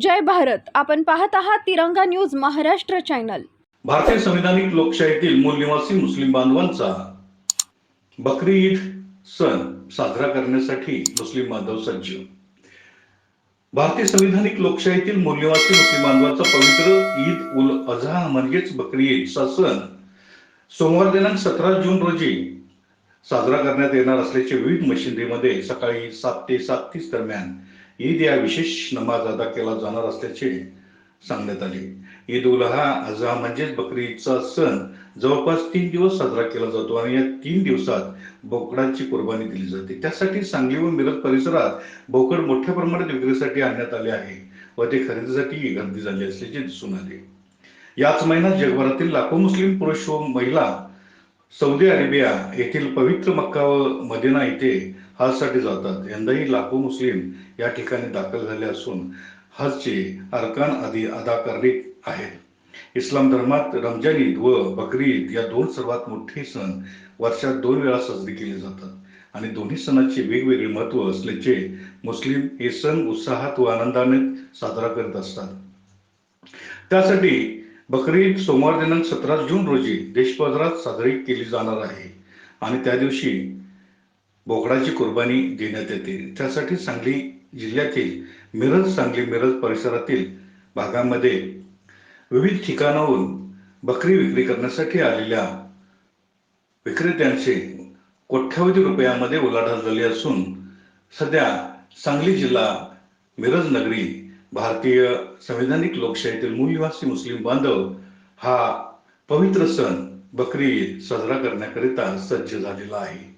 जय भारत. आपण पाहत आहात तिरंगा न्यूज महाराष्ट्र चॅनल. भारतीय संविधानिक लोकशाहीतील मूल निवासी मुस्लिम बांधवांचा बकरी ईद सण साजरा करण्यासाठी मुस्लिम बांधव सज्ज. भारतीय संविधानिक लोकशाहीतील मूल्यवासी मुस्लिम बांधवांचा पवित्र ईद उल अझहा म्हणजेच बकरी ईदचा सण सोमवार दिनांक सतरा जून रोजी साजरा करण्यात येणार असल्याचे विविध मशिंदीमध्ये सकाळी सात ते सात तीस दरम्यान ईद या विशेष नमाज अदा केला जाणार असल्याचे सांगण्यात आले. ईद उल हा म्हणजेच बकरी ईदचा सण जवळपास तीन दिवस साजरा केला जातो आणि या तीन दिवसात बोकडाची कुर्बानी दिली जाते. त्यासाठी सांगली व मिरज परिसरात बोकड मोठ्या प्रमाणात विक्रीसाठी आणण्यात आले आहे व ते खरेदीसाठी गर्दी झाली असल्याचे दिसून आले. याच महिन्यात जगभरातील लाखो मुस्लिम पुरुष व महिला सौदी अरेबिया येथील पवित्र मक्का व मदिना येथे हजसाठी जातात. यंदाही लाखो मुस्लिम या ठिकाणी दाखल झाले असून हजचे अरकान आदी अदा करणे आहेत. इस्लाम धर्मात रमजान ईद व बकरी ईद या दोन सर्वात मोठे सण वर्षात दोन वेळा साजरे केले जातात. आणि दोन्ही सणाचे वेगवेगळे महत्त्व असल्याचे मुस्लिम हे सण उत्साहात व आनंदाने साजरा करत असतात. त्यासाठी बकरी ईद सोमवार दिनांक सतरा जून रोजी देशभरात साजरी केली जाणार आहे. आणि त्या दिवशी बोकडाची कुर्बानी देण्यात येते. त्यासाठी सांगली जिल्ह्यातील मिरज सांगली मिरज परिसरातील भागामध्ये विविध ठिकाणाहून बकरी विक्री करण्यासाठी आलेल्या विक्रेत्यांचे कोट्यावधी रुपयामध्ये उलाढाल झाली असून सध्या सांगली जिल्हा मिरज नगरी भारतीय संविधानिक लोकशाहीतील मूलनिवासी मुस्लिम बांधव हा पवित्र सण बकरी ईद साजरा करण्याकरिता सज्ज झालेला आहे.